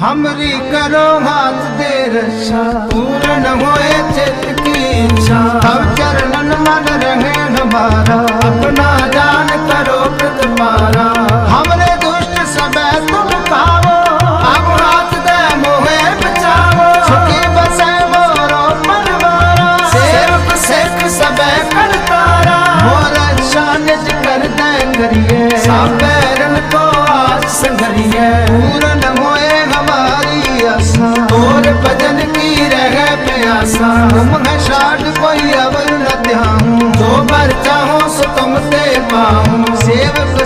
हमरी करो हाथ दे रक्षा पूर्ण होए चित की इच्छा अब चरणन मन रहे हमारा अपना जान करो प्रतपारा हमरे दुष्ट सब तुम पावो अब हाथ दे मोहे बचावो सुखी बसे मोरो परिवारा सेवक सेवक सब करतारा मोर शान कर दे करिए सब को आज संगरिए पूर्ण और भजन की रह प्यासा तुम है शाट कोई अवर न ध्यान जो भर चाहो सो तुम ते पाऊं सेवक